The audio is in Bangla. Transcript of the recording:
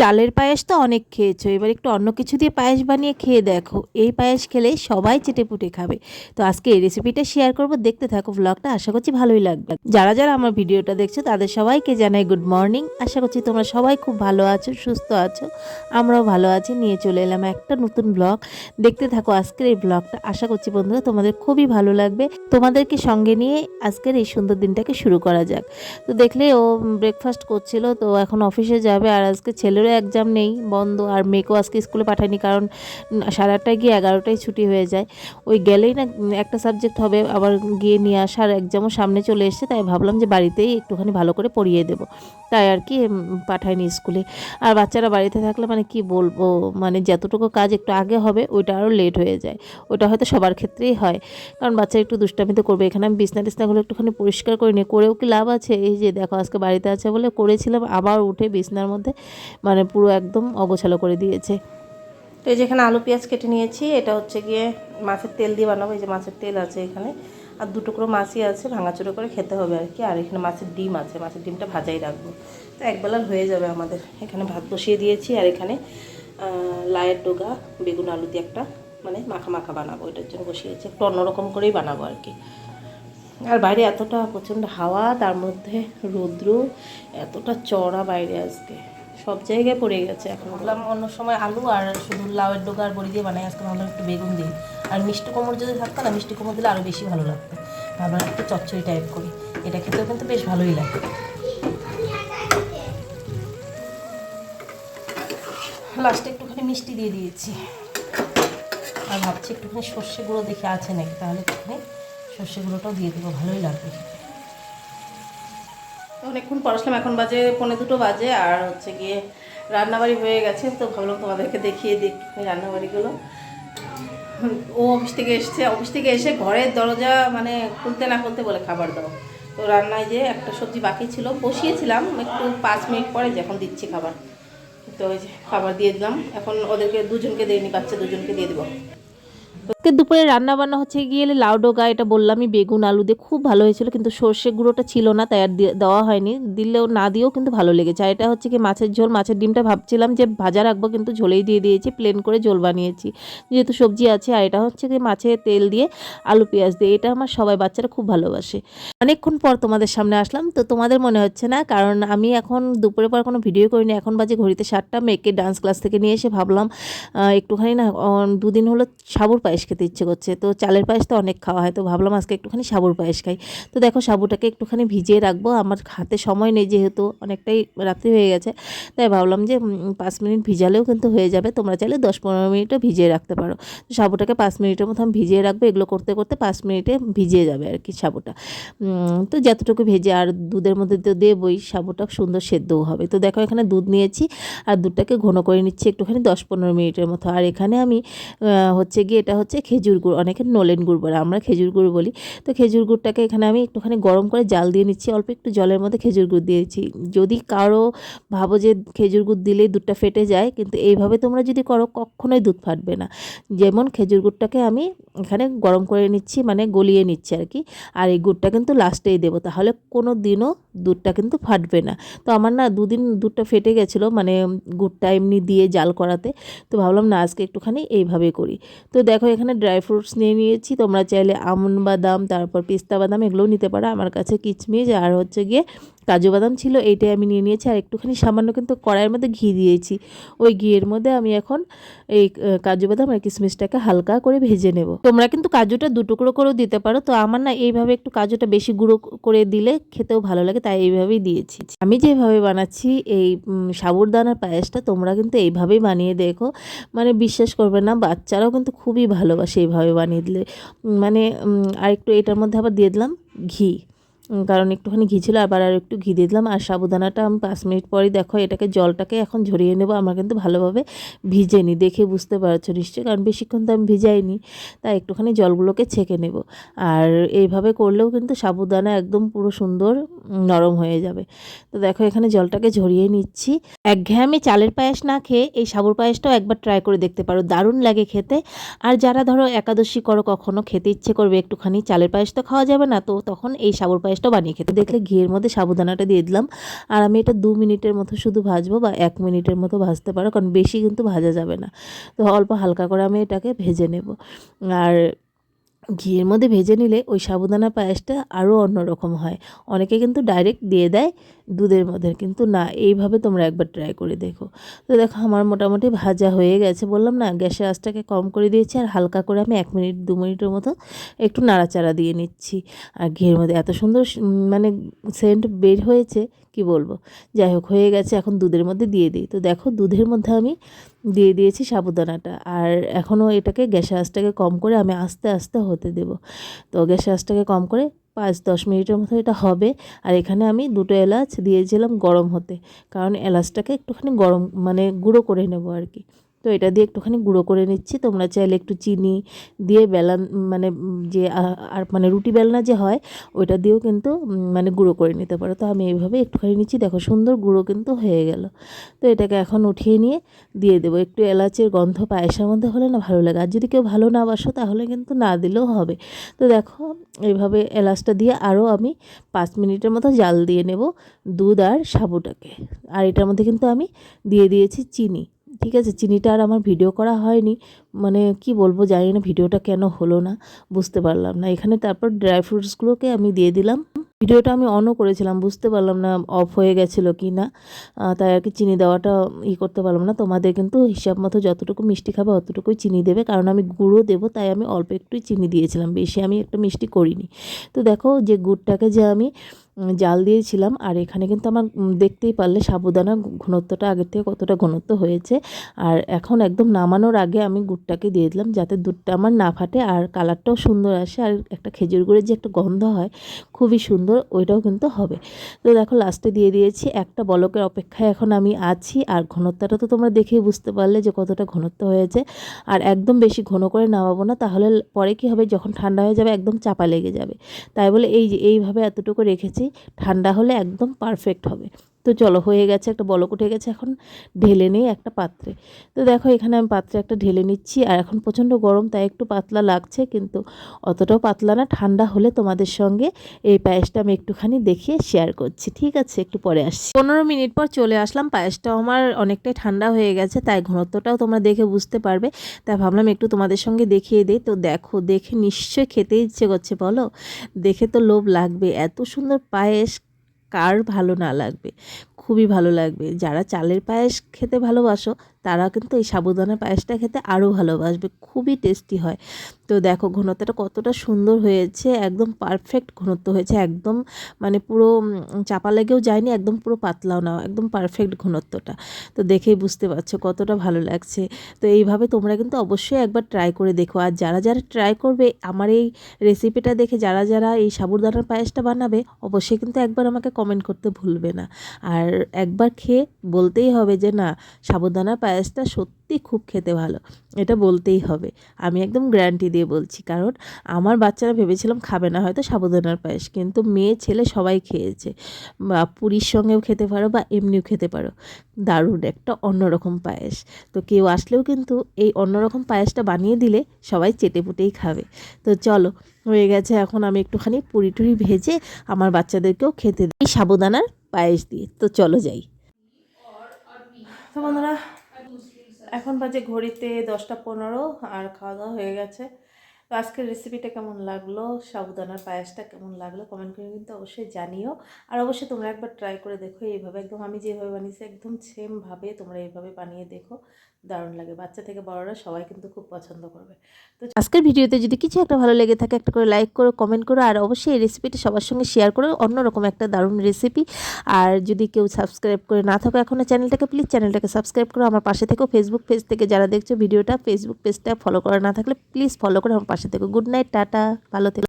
চালের পায়েস তো অনেক খেয়েছো। এবার একটু অন্য কিছু দিয়ে পায়েস বানিয়ে খেয়ে দেখো। এই পায়েস খেলে সবাই চেটে পুটে খাবে। তো আজকে এই রেসিপিটা শেয়ার করব। দেখতে থাকো ব্লগটা আশা করছি ভালোই লাগবে। যারা যারা আমার ভিডিওটা দেখছ, তাদের সবাইকে জানাই গুড মর্নিং আশা করছি তোমরা সবাই খুব ভালো আছো, সুস্থ আছো। আমরাও ভালো আছি। নিয়ে চলে এলাম একটা নতুন ব্লগ দেখতে থাকো আজকের এই ব্লগটা আশা করছি বন্ধুরা তোমাদের খুবই ভালো লাগবে। তোমাদেরকে সঙ্গে নিয়ে আজকের এই সুন্দর দিনটাকে শুরু করা যাক। তো দেখলে ও ব্রেকফাস্ট করছিল, তো এখন অফিসে যাবে। আর আজকে ছেলেরও এক্সাম নেই, বন্ধ। আর মেয়েকেও আজকে স্কুলে পাঠায়নি কারণ সাড়ে আটটায় গিয়ে এগারোটায় ছুটি হয়ে যায়। ওই গেলেই না একটা সাবজেক্ট হবে, আবার গিয়ে নিয়ে আসার এক্সামও সামনে চলে এসছে, তাই ভাবলাম যে বাড়িতেই একটুখানি ভালো করে পড়িয়ে দেবো। তাই আর কি পাঠায়নি স্কুলে। আর বাচ্চারা বাড়িতে থাকলে মানে কি বলব মানে যতটুকু কাজ একটু আগে হবে, ওইটা আরও লেট হয়ে যায়। ওটা হয়তো সবার ক্ষেত্রেই হয়। কারণ বাচ্চা একটু দুষ্টামিতে করবে। এখানে আমি বিছনা টিছনাগুলো একটুখানি পরিষ্কার করে নিই। করেও কি লাভ আছে? এই যে দেখো, আজকে বাড়িতে আছে বলে করেছিলাম, আবার উঠে বিছনার মধ্যে মানে পুরো একদম অগোছালো করে দিয়েছে। তো এই যেখানে আলু, পেঁয়াজ কেটে নিয়েছি, এটা হচ্ছে গিয়ে মাছের তেল দিয়ে বানাবো, এই যে মাছের তেল আছে এখানে। আর দু টুকরো মাছই আছে, ভাঙাচুরো করে খেতে হবে আর কি। আর এখানে মাছের ডিম আছে, মাছের ডিমটা ভাজাই রাখব। তো একবেলার হয়ে যাবে আমাদের। এখানে ভাত বসিয়ে দিয়েছি আর এখানে লায়ের ডোগা, বেগুন, আলু দিয়ে একটা মানে মাখা মাখা বানাবো। এটার জন্য বসিয়েছি, একটু অন্যরকম করেই বানাবো আর কি। আর বাইরে এতটা প্রচণ্ড হাওয়া, তার মধ্যে রৌদ্র, এতটা চড়া বাইরে আজকে। সব জায়গায় পড়ে গেছে এখন। বললাম, অন্য সময় আলু আর শুধু লাউয়ের ডোকা আর বড়ি দিয়ে বানাই, আজকে ভাবলাম একটু বেগুন দিই। আর মিষ্টি কোমর যদি থাকতো না, মিষ্টি কোমর দিলে আরও বেশি ভালো লাগতো। ভাবলাম একটু চচ্চড়ি টাইপ করি। এটা খেতেও কিন্তু বেশ ভালোই লাগে। লাস্টে একটুখানি মিষ্টি দিয়ে দিয়েছি। আর ভাবছি একটুখানি সর্ষে গুঁড়ো দেখে আছে নাকি, তাহলে একটুখানি সর্ষে গুঁড়োটাও দিয়ে দেবো, ভালোই লাগবে অনেকক্ষণ পড়াশলাম এখন বাজে পৌনে দুটো বাজে আর হচ্ছে গিয়ে রান্নাবাড়ি হয়ে গেছে, তো ভাবলাম তোমাদেরকে দেখিয়ে দিই রান্নাবাড়িগুলো। ও অফিস থেকে এসছে, অফিস থেকে এসে ঘরের দরজা মানে খুলতে না খুলতে বলে খাবার দাও। তো রান্নায় যে একটা সবজি বাকি ছিল, বসিয়েছিলাম, একটু পাঁচ মিনিট পরে যখন দিচ্ছি খাবার। তো ওই যে খাবার দিয়ে দিলাম, এখন ওদেরকে দুজনকে দিইনি বাচ্চা দুজনকে দিয়ে দেবো। আজকে দুপুরে রান্না বান্না হচ্ছে গিয়ে লাউ ডোগা এটা বললামই, বেগুন, আলু দিয়ে খুব ভালো হয়েছিল, কিন্তু সর্ষে গুঁড়োটা ছিল না, তাই আর দেওয়া হয়নি। দিলেও না দিয়েও কিন্তু ভালো লেগেছে। আর এটা হচ্ছে কি মাছের ঝোল, মাছের ডিমটা ভাবছিলাম যে ভাজা রাখব, কিন্তু ঝোলেই দিয়ে দিয়েছি প্লেন করে ঝোল বানিয়েছি। যেহেতু সবজি আছে, আর এটা হচ্ছে কি মাছের তেল দিয়ে আলু, পেঁয়াজ দিয়ে, এটা আমার সবাই বাচ্চারা খুব ভালোবাসে। অনেকক্ষণ পর তোমাদের সামনে আসলাম, তো তোমাদের মনে হচ্ছে না? কারণ আমি এখন দুপুরের পর কোনো ভিডিও করিনি, এখন বাজে ঘড়িতে সাতটা, মেয়েকে ডান্স ক্লাস থেকে নিয়ে এসে ভাবলাম একটুখানি না দুদিন হলো সাবুর পায়েস খেতে ইচ্ছে করছে। তো চালের পায়েস তো অনেক খাওয়া হয়। তো ভাবলাম আজকে একটুখানি সাবুর পায়েস খাই। তো দেখো সাবুটাকে একটুখানি ভিজিয়ে রাখব। আমার হাতে সময় নেই যেহেতু, অনেকটাই রাত্রি হয়ে গেছে। তাই ভাবলাম যে পাঁচ মিনিট ভিজালেও কিন্তু হয়ে যাবে। তোমরা চাইলে দশ পনেরো মিনিটও ভিজিয়ে রাখতে পারো। তো সাবুটাকে পাঁচ মিনিটের মতো আমি ভিজিয়ে রাখব। এগুলো করতে করতে পাঁচ মিনিটে ভিজিয়ে যাবে আর কি সাবুটা। তো যতটুকু ভেজে, আর দুধের মধ্যে তো দেবই, সাবুটা সুন্দর সেদ্ধও হবে। তো দেখো এখানে দুধ নিয়েছি, আর দুধটাকে ঘন করে নিচ্ছি একটুখানি দশ পনেরো মিনিটের মতো। আর এখানে আমি হচ্ছে গিয়ে, এটা হচ্ছে খেজুর গুড়, অনেকে নলেন গুড় বলে, আমরা খেজুর গুড় বলি। তো খেজুর গুড়টাকে এখানে আমি একটুখানি গরম করে জাল দিয়ে নিচ্ছি, অল্প একটু জলের মধ্যে খেজুর গুড় দিয়েছি যদি কারও ভাবো যে খেজুর গুড় দিলেই দুধটা ফেটে যায়, কিন্তু এইভাবে তোমরা যদি করো, কখনোই দুধ ফাটবে না। যেমন খেজুর গুড়টাকে আমি এখানে গরম করে নিচ্ছি মানে গলিয়ে নিচ্ছি আর কি, আর এই গুড়টা কিন্তু লাস্টেই দেবো, তাহলে কোনো দিনও দুধটা কিন্তু ফাটবে না। তো আমার না দুদিন দুধটা ফেটে গেছিল মানে গুড়টা এমনি দিয়ে জাল করাতে, তো ভাবলাম না, আজকে একটুখানি এইভাবে করি। তো দেখো এখানে ড্রাই ফ্রুটস নিয়ে নিয়েছি। তোমরা চাইলে আমন বাদাম, তারপর পিস্তা বাদাম এগুলোও নিতে পারো। আমার কাছে কিচমিচ আর হচ্ছে গিয়ে কাজু বাদাম ছিল, এইটাই আমি নিয়ে নিয়েছি। আর একটুখানি সামান্য কিন্তু কড়াইয়ের মধ্যে ঘি দিয়েছি। ওই ঘিয়ের মধ্যে আমি এখন এই কাজু বাদাম আর কিশমিশটাকে হালকা করে ভেজে নেব। তোমরা কিন্তু কাজুটা দু টুকরো করেও দিতে পারো। তো আমার না এইভাবে একটু কাজুটা বেশি গুঁড়ো করে দিলে খেতেও ভালো লাগে, তাই এইভাবেই দিয়েছি। আমি যেভাবে বানাচ্ছি, এই সাবুরদানার পায়েসটা তোমরা কিন্তু এইভাবেই বানিয়ে দেখো। মানে বিশ্বাস করবে না, বাচ্চারাও কিন্তু খুবই ভালোবাসে এইভাবে বানিয়ে দিলে। মানে আর একটু এটার মধ্যে আবার দিয়ে দিলাম ঘি। কারণ একটুখানি ঘি ছিল, আবার আর একটু ঘি দিয়ে দিলাম। আর সাবুদানাটা আমি পাঁচ মিনিট পরে দেখো, এটাকে জলটাকে এখন ঝরিয়ে নেব। আমার কিন্তু ভালোভাবে ভিজে ভিজেনি দেখে বুঝতে পারছ নিশ্চয়ই, কারণ বেশিক্ষণ তো আমি ভিজাইনি, তাই একটুখানি জলগুলোকে ছেঁকে নেব। আর এইভাবে করলেও কিন্তু সাবুদানা একদম পুরো সুন্দর নরম হয়ে যাবে। তো দেখো, এখানে জলটাকে ঝরিয়ে নিচ্ছি। একঘেয়েমি চালের পায়েস না খেয়ে এই সাবুর পায়েসটাও একবার ট্রাই করে দেখতে পারো, দারুণ লাগে খেতে। আর যারা ধরো একাদশী করো, কখনো খেতে ইচ্ছে করবে একটুখানি, চালের পায়েস তো খাওয়া যাবে না, তো তখন এই সাবুর পায়েস পায়েসটাও বানিয়ে খেতে। দেখলে ঘিয়ের মধ্যে সাবুদানাটা দিয়ে দিলাম। আর আমি এটা দু মিনিটের মতো শুধু ভাজবো বা এক মিনিটের মতো ভাজতে পারো, কারণ বেশি কিন্তু ভাজা যাবে না। তো অল্প হালকা করে আমি এটাকে ভেজে নেব। আর ঘিয়ের মধ্যে ভেজে নিলে ওই সাবুদানা পায়েসটা আরও অন্যরকম হয়। অনেকে কিন্তু ডাইরেক্ট দিয়ে দেয় দুধের মধ্যে, কিন্তু না, এইভাবে তোমরা একবার ট্রাই করে দেখো। তো দেখো, আমার মোটামুটি ভাজা হয়ে গেছে। বললাম না, গ্যাসের আঁচটাকে কম করে দিয়েছি আর হালকা করে আমি এক মিনিট, দু মিনিটের মতো একটু নাড়াচাড়া দিয়ে নিচ্ছি। আর ঘিয়ের মধ্যে এত সুন্দর মানে সেন্ট বের হয়েছে, কি বলব? যাই হোক, হয়ে গেছে, এখন দুধের মধ্যে দিয়ে দিই। তো দেখো, দুধের মধ্যে আমি দিয়ে দিয়েছি সাবুদানাটা। আর এখনও এটাকে গ্যাসের আঁচটাকে কম করে আমি আস্তে আস্তে হতে দেব। তো গ্যাসের আঁচটাকে কম করে পাঁচ দশ মিনিটের মতো এটা হবে। আর এখানে আমি দুটো এলাচ দিয়েছিলাম গরম হতে। কারণ এলাচটাকে একটুখানি গরম মানে গুঁড়ো করে নেব আর কি। তো এটা দিয়ে একটুখানি গুঁড়ো করে নিচ্ছি। তোমরা চাইলে একটু চিনি দিয়ে বেলান মানে যে আর মানে রুটি বেলনা যে হয়, ওইটা দিয়েও কিন্তু মানে গুঁড়ো করে নিতে পারো। তো আমি এইভাবে একটুখানি নিচ্ছি। দেখো সুন্দর গুঁড়ো কিন্তু হয়ে গেল। তো এটাকে এখন উঠিয়ে নিয়ে দিয়ে দেবো। একটু এলাচের গন্ধ পায়েসের মধ্যে হলে না ভালো লাগে। আর যদি কেউ ভালো না বাসো, তাহলে কিন্তু না দিলেও হবে। তো দেখো, এইভাবে এলাচটা দিয়ে আরও আমি পাঁচ মিনিটের মতো জাল দিয়ে নেব দুধ আর সাবুটাকে। আর এটার মধ্যে কিন্তু আমি দিয়ে দিয়েছি চিনি। ঠিক আছে, চিনিটা আর আমার ভিডিও করা হয়নি। মানে কি বলব, জানি না ভিডিওটা কেন হলো না, বুঝতে পারলাম না। এখানে তারপর ড্রাই ফ্রুটসগুলোকে আমি দিয়ে দিলাম। ভিডিওটা আমি অনও করেছিলাম, বুঝতে পারলাম না অফ হয়ে গেছিল কি না। তাই আর কি চিনি দেওয়াটা ই করতে পারলাম না। তোমাদের কিন্তু হিসাব মতো যতটুকু মিষ্টি খাবে অতটুকুই চিনি দেবে। কারণ আমি গুঁড়ো দেবো, তাই আমি অল্প একটুই চিনি দিয়েছিলাম। বেশি আমি একটা মিষ্টি করিনি। তো দেখো যে গুড়টাকে যে আমি জাল দিয়েছিলাম, আর এখানে কিন্তু আমার দেখতেই পারলে সাবুদানা ঘনত্বটা আগের থেকে কতটা ঘনত্ব হয়েছে। আর এখন একদম নামানোর আগে আমি গুড়টাকে দিয়ে দিলাম, যাতে দুধটা আমার না ফাটে, আর কালারটাও সুন্দর আসে। আর একটা খেজুর গুড়ের যে একটা গন্ধ হয়, খুবই সুন্দর ওইটাও কিন্তু হবে। তো দেখো লাস্টে দিয়ে দিয়েছি একটা বলকের অপেক্ষায় এখন আমি আছি। আর ঘনত্বটা তো তোমরা দেখেই বুঝতে পারলে যে কতটা ঘনত্ব হয়েছে। আর একদম বেশি ঘন করে নামাবো না, তাহলে পরে কি হবে? যখন ঠান্ডা হয়ে যাবে একদম চাপা লেগে যাবে। তাই বলে এই যে এইভাবে এতটুকু রেখেছি, ঠান্ডা হলে একদম পারফেক্ট হবে। তো চলো হয়ে গেছে, একটা বলক উঠে গেছে, এখন ঢেলে নিই একটা পাত্রে। তো দেখো এখানে আমি পাত্রে একটা ঢেলে নিচ্ছি, আর এখন প্রচণ্ড গরম, তাই একটু পাতলা লাগছে, কিন্তু অতটাও পাতলা না, ঠান্ডা হলে তোমাদের সঙ্গে এই পায়েসটা আমি একটুখানি দেখিয়ে শেয়ার করছি, ঠিক আছে? একটু পরে আসছি। পনেরো মিনিট পর চলে আসলাম, পায়েসটাও আমার অনেকটাই ঠান্ডা হয়ে গেছে, তাই ঘনত্বটাও তোমরা দেখে বুঝতে পারবে, তাই ভাবলাম একটু তোমাদের সঙ্গে দেখিয়ে দিই। তো দেখো, দেখে নিশ্চয়ই খেতে ইচ্ছে করছে, বলো? দেখে তো লোভ লাগবে, এত সুন্দর পায়েস কার ভালো না লাগবে? খুবই ভালো লাগবে। যারা চালের পায়েস খেতে ভালোবাসো তারা কিন্তু এই সাবুদানা পায়েসটা খেতে আরও ভালোবাসবে, খুবই টেস্টি হয়। তো দেখো ঘনত্বটা কতটা সুন্দর হয়েছে, একদম পারফেক্ট ঘনত্ব হয়েছে, একদম মানে পুরো চাপা লেগেও যায়নি, একদম পুরো পাতলাও না, একদম পারফেক্ট ঘনত্বটা। তো দেখেই বুঝতে পারছ কতটা ভালো লাগছে। তো এইভাবে তোমরা কিন্তু অবশ্যই একবার ট্রাই করে দেখো। আর যারা যারা ট্রাই করবে, আমার এই রেসিপিটা দেখে যারা যারা এই সাবুদানার পায়েসটা বানাবে, অবশ্যই কিন্তু একবার আমাকে কমেন্ট করতে ভুলবে না। আর একবার খেয়ে বলতেই হবে যে, না, সাবুদানার পায়েসটা সত্যি খুব খেতে ভালো। এটা বলতেই হবে। আমি একদম গ্যারান্টি দিয়ে বলছি, কারণ আমার বাচ্চারা ভেবেছিলাম খাবে না, হয়তো সাবুদানার পায়েস, কিন্তু মেয়ে, ছেলে সবাই খেয়েছে। বা পুরীর সঙ্গেও খেতে পারো বা এমনিও খেতে পারো। দারুণ একটা অন্যরকম পায়েস। তো কেউ আসলেও কিন্তু এই অন্যরকম পায়েসটা বানিয়ে দিলে সবাই চেটে পুটেই খাবে। তো চলো, হয়ে গেছে, এখন আমি একটুখানি পুরি টুরি ভেজে আমার বাচ্চাদেরকেও খেতে দিই। সাবুদানার পায়েস দিয়ে। তো চলো যাই। তো বন্ধুরা এখন বাজে ঘড়িতে দশটা পনেরো আর খাওয়া দাওয়া হয়ে গেছে। তো আজকের রেসিপিটা কেমন লাগল? সাবুদানার পায়েসটা কেমন লাগল? কমেন্ট করে কিন্তু অবশ্যই জানিও। আর অবশ্যই তোমরা একবার ট্রাই করে দেখো এইভাবে। একদম আমি যেভাবে বানিয়েছি, একদম সেমভাবে তোমরা এইভাবে বানিয়ে দেখো। দারুণ লাগে। বাচ্চা থেকে বড়রা সবাই কিন্তু খুব পছন্দ করবে। তো আজকের ভিডিওতে যদি কিছু একটা ভালো লেগে থাকে, একটা করে লাইক করো কমেন্ট করো, আর অবশ্যই এই রেসিপিটা সবার সঙ্গে শেয়ার করো। অন্যরকম একটা দারুণ রেসিপি আর যদি কেউ সাবস্ক্রাইব করে না থাকো এখনও চ্যানেলটাকে প্লিজ চ্যানেলটাকে সাবস্ক্রাইব করো। আমার পাশে থেকেও ফেসবুক পেজ থেকে যারা দেখছ ভিডিওটা ফেসবুক পেজটা ফলো করা না থাকলে প্লিজ ফলো করে। আমার পাশে থেকো। Good night tata. ভালো থেকো।